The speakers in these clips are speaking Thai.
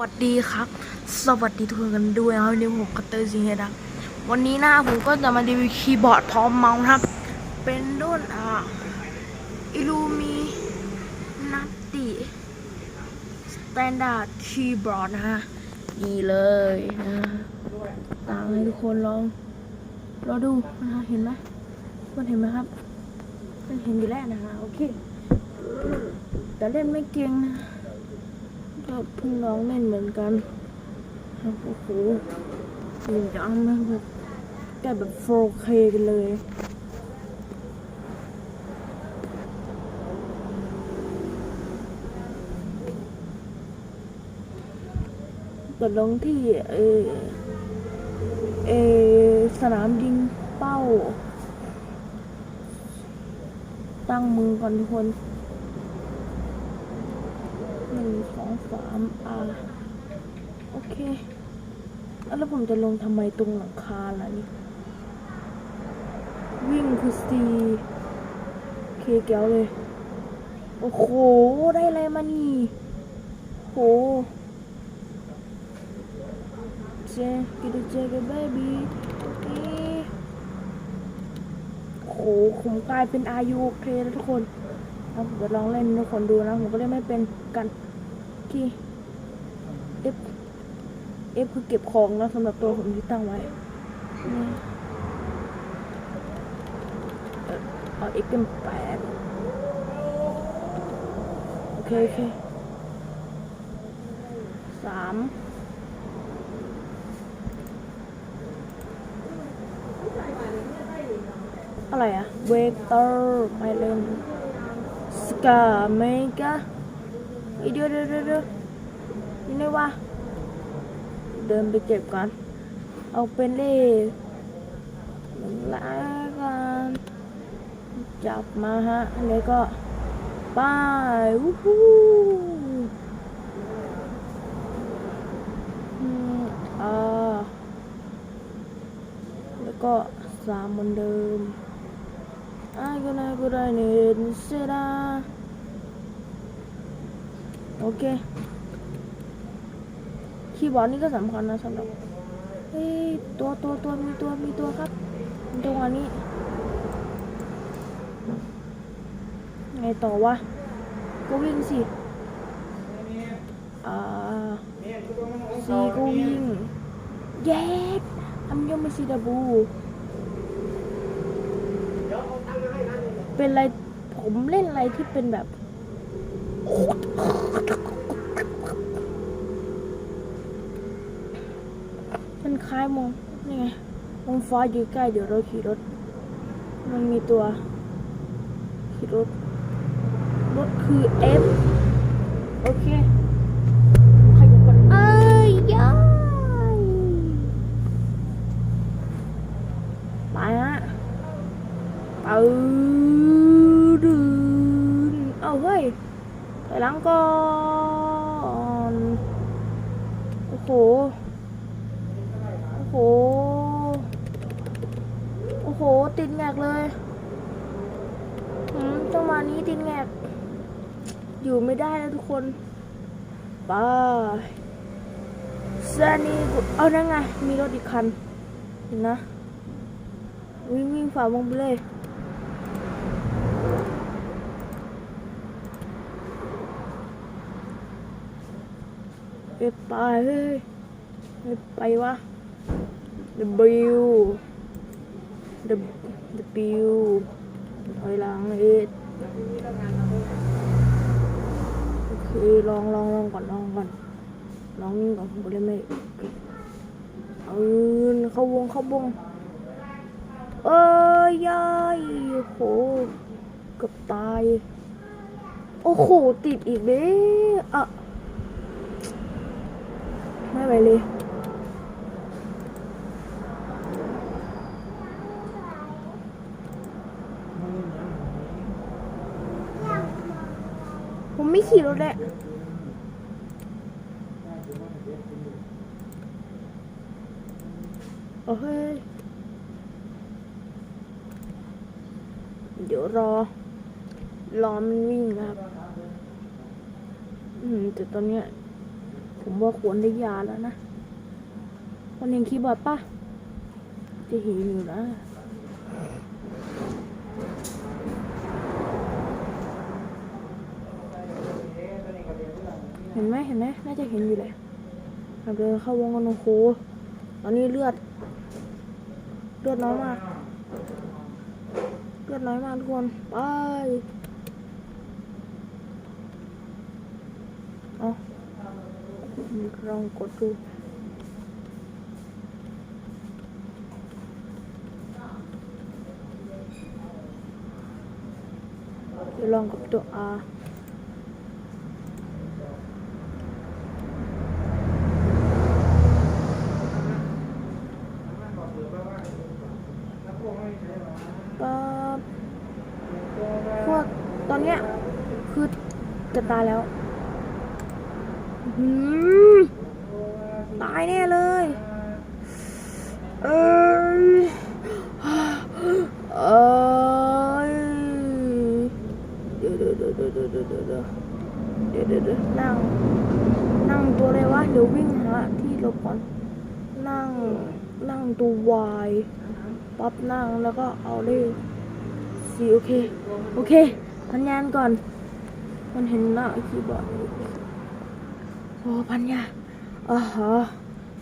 วัสดีครับ สวัสดีทุกคนกันด้วยนะครับนนี้ผมคัตเตอร์ซิงเฮดับวันนี้นะผมก็จะมารีวิวคีย์บอร์ดพร้อมเมาส์ครับ เป็นรุ่นอ่าอิลูมีนัตติสแตนดาร์ดคีย์บอร์ดนะฮะนี่เลยนะตามให้ทุกคนลองรอดูนะฮะเห็นไหมมันเห็นไหมครับ มันเห็นอยู่แล้วนะฮะโอเคแต่เล่นไม่เก่งนะ ก็เพิ่งร้องเล่นเหมือนกันครับโอ้โหหนึ่งจังมากแบบแกแบบ 4K กันเลยก็ลงที่เออเออสนามยิงเป้า ตั้งมือก่อนทุกคน หนึ่ง สามอ่าโอเค แล้วผมจะลงทำไมตรงหลังคาล่ะนี่ วิ่งคือซีเคเกี้ยวเลย โอ้โห ได้อะไรมานี่โหเจกินเจกันเบบี้โหผมกลายเป็นอายุโอเคแล้วทุกคนครับเดี๋ยวลองเล่นทุกคนดูนะ ผมก็เล่นไม่เป็นกัน ที่ F F คือเก็บของนะสำหรับตัวผมที่ตั้งไว้เอ่อเอา X เป็นแปดโอเคโอเคสามอะไรอะเวกเตอร์ไม่เล่นสกาเมกา เดียวเดียวเดียวเดียวนี่ไงวะเดินไปเก็บกันเอาเป็นเลขหนึ่งละกันจับมาฮะแล้วก็ไป้ายวู้ฮู้อ่าแล้วก็สามเหมือนเดิม I gonna go down in sit down โอเค คีย์บอร์ดนี่ก็สำคัญนะสำหรับเฮ้ยตัวตัวตัวมีตัวมีตัวครับตรงอันนี้ ไงต่อวะ ก็วิ่งสิอ่าซีก็วิ่งเย็ดทำยังไม่ซีดับบู เป็นอะไร ผมเล่นอะไรที่เป็นแบบ มัน คล้ายมองนี่ไงมองฟ้าอยู่ใกล้เดี๋ยวเราขี่รถ มันมีตัว ขี่รถ รถคือ F โอเคขยับก่อนเอ้ยย้ายไปฮะปืดึนเอาเฮ้ยถอยหลังก่อน โอ้โห โอ้โห โอ้โห ติดแงกเลยอืมจังหวะนี้ติดแงก อยู่ไม่ได้แล้วทุกคนไปซานี่เอานั่นไง มีรถอีกคันเห็นะ วิ่งวิ่งฝ่าวงไปเลยเอ้ยไปเฮ้ยเฮ้ยไปวะ W W ถอยหลังเอ็ดโอเค ลองลองลองก่อนลองก่อนลองก่อนผมเลยไม่เออเข้าวงเข้าวงเอ้ยยายโหเกับตาย โอ้โห ติดอีกเด้อะไม่ไหวเลย ไม่ขี่รถแหละโอเฮ้ยเดี๋ยวรอ รอมันวิ่งครับ อืม แต่ตอนเนี้ย ผมว่าควรได้ยาแล้วนะคนเห็นคีย์บอร์ดปะจะห็นอยู่นะ ห็นไหมเห็นไหมน่าจะเห็นอยู่แหละเราเดินเข้าวงกันโอ้โหตอนนี้เลือด เลือดน้อยมาก เลือดน้อยมากทุกคนไปเอาลองกดดูเดี๋ยวลองกับตัว R ตายแล้วตายแน่เลย เออเออเดี๋ยวเดี๋ยวเดี๋ยวเดี๋ยวเดี๋ยวนั่ง นั่งตัวเลยวะ เดี๋ยววิ่งหาที่หลบก่อน นั่ง นั่งตัววายปั๊บนั่งแล้วก็เอาเลยสีโอเค โอเคทันยานก่อน มันเห็นหน้าคีย์บอร์ดโอ้พันยาอ๋อฮะ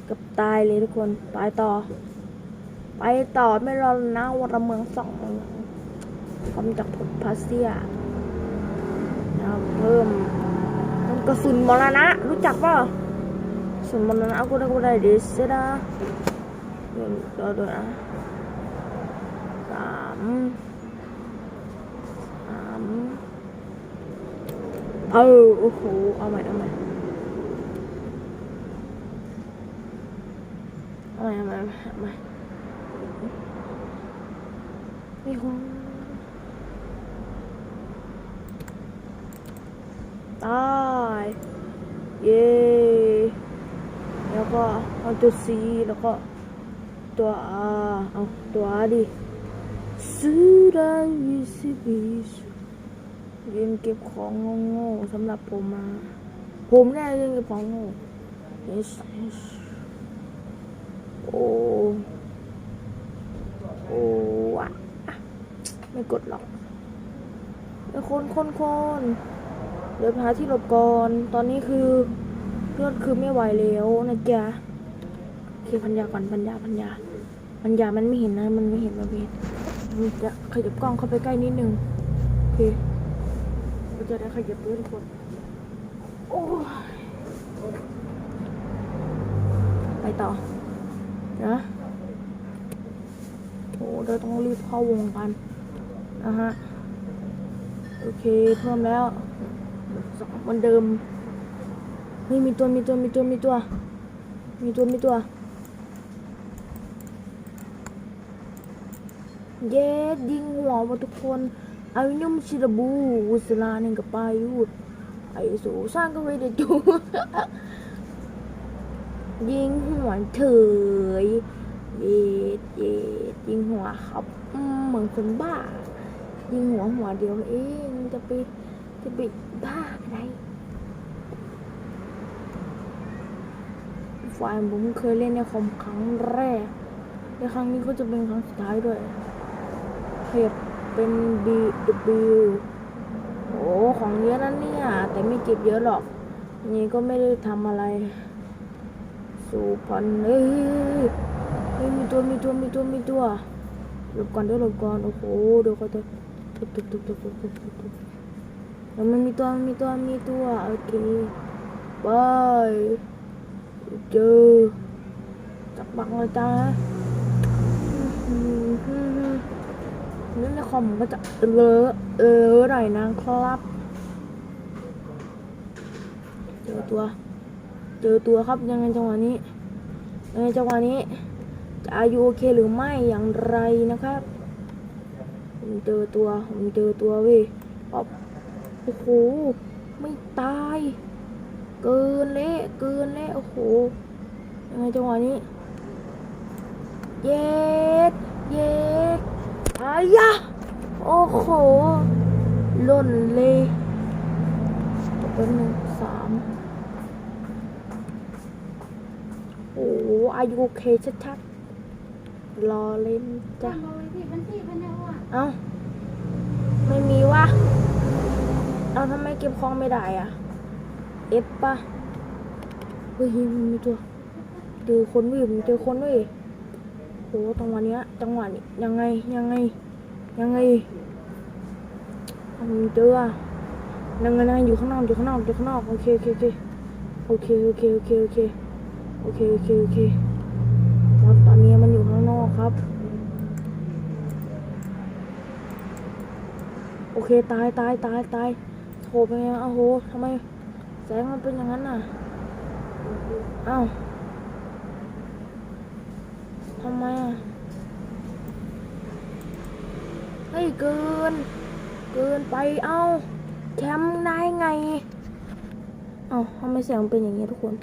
กับตายเลยทุกคนไปต่อ ไปต่อไม่รอแล้วนะวันละเมืองสองเมืองพร้อมจากผลพาเซียนะเพิ่มเพิ่มกระสุนมรณะ รู้จักป่ากระสุนมรณะกูได้กูได้เดสเซดาเดี๋ยวเดี๋ยวเดี๋ยวนะสามสาม เออโอ้โหเอาใหม่เอาใหม่เอาใหม่เอาใหม่เอาใหม่มีคนตายเย้แล้วก็เอาตัว C แล้วก็ตัว R เอาตัว R ดิซื้อได้ยี่สิบปี ยืนเก็บของโง่ๆสำหรับผมมา ผมแน่ยืนเก็บของโง่ yes yes โอ้โอ้อะไม่กดหรอกเดี๋ยวคนคนคนเดี๋ยวไปหาที่หลบก่อน ตอนนี้คือเลือดคือไม่ไหวแล้วนะจ๊ะโอเคพันยาก่อนพันยาพันยาพันยามันไม่เห็นนะ มันไม่เห็นมันไม่เห็นจะขยับกล้องเข้าไปใกล้นิดนึงโอเค จะได้ขยับด้วยทุกคน โอ้ไปต่อนะโอ้เราต้องรีบเข้าวงกันนะฮะ โอเค เพิ่มแล้วสองเหมือนเดิมเฮ้ยมีตัวมีตัวมีตัวมีตัว มีตัวมีตัว เย็ดยิงหัวมาทุกคน อายุยมชิระบูอุสลานึงกับปายุไอ้สูสร้างก็ไม่ได้จูยิงหัวเถยเย็ดเย็ดยิงหัวครับเหมือนคนบ้า ยิงหัวหัวเดียวเองจะไปจะไปบ้าอะไรไฟล์ผมเคยเล่นในคอมครั้งแรก ในครั้งนี้ก็จะเป็นครั้งสุดท้ายด้วยเห็บ เป็น BW โอ้ของเยอะนั่นเนี่ย แต่ไม่เก็บเยอะหรอก นี่ก็ไม่ได้ทำอะไร สุพรรณเฮ้ยมีตัวมีตัวมีตัวมีตัวหลบก่อนดี๋ยหลบก่อนโอ้โหเดี๋ยวเขาจะตุบตุ๊ตุบตุ๊ตุบตุ๊ตุบแล้วมันมีตัวมีตัวมีตัวโอเคบายเจอจับบังเลยจ้า นี่ในคอมมันก็จะเลอะเออหน่อยนะครับเจอตัวเจอตัวครับยังไงจังหวะนี้ยังไงจังหวะนี้ จะอายุโอเคหรือไม่อย่างไรนะครับผมเจอตัวผมเจอตัวเว้ยป๊อบโอ้โหไม่ตาย เกินเละเกินเละโอ้โหยังไงจังหวะนี้ เย็ดเย็ดอายะ โอ้โหหล่นเลยเป็นหนึ่งสามโอ้อายุโอเคชัดๆรอเล่นจ้ะจำเอาไว้ที่บัญชีเพันเอาอะเอ้า ไม่มีวะเอาทำไมเก็บของไม่ได้อะเอฟปะเฮ้ยมันมีตัว เจอคนวิ่งเจอคนด้วยโห จังหวะเนี้ย จังหวะนี้ยังไงยังไง ยังไงมันเจอยังไงยังไงอยู่ข้างนอกอยู่ข้างนอกอยู่ข้างนอกโอเคโอเคโอเคโอเคโอเคโอเคโอเคโอเคโอเคโอเคครับตอนนี้มันอยู่ข้างนอกครับ โอเคตายตายตายตายโถเป็นไงอ้าวโหทำไมแสงมันเป็นอย่างนั้นน่ะอ้าว ทำไมอะเฮ้ยเกิน เกินไปเอ้าแชมป์ได้ไงเอาทำไมเสียงมันเป็นอย่างเงี้ยทุกคน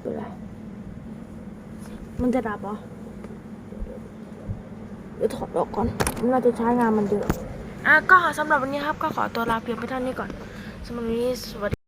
เป็นไรมันจะดับเหรอเดี๋ยวถอดออกก่อนมันน่าจะใช้งานมันเยอะอะก็สำหรับวันนี้ครับ ก็ขอตัวลาเพียงไปท่านี้ก่อนสำหรับวันนี้สวัสดี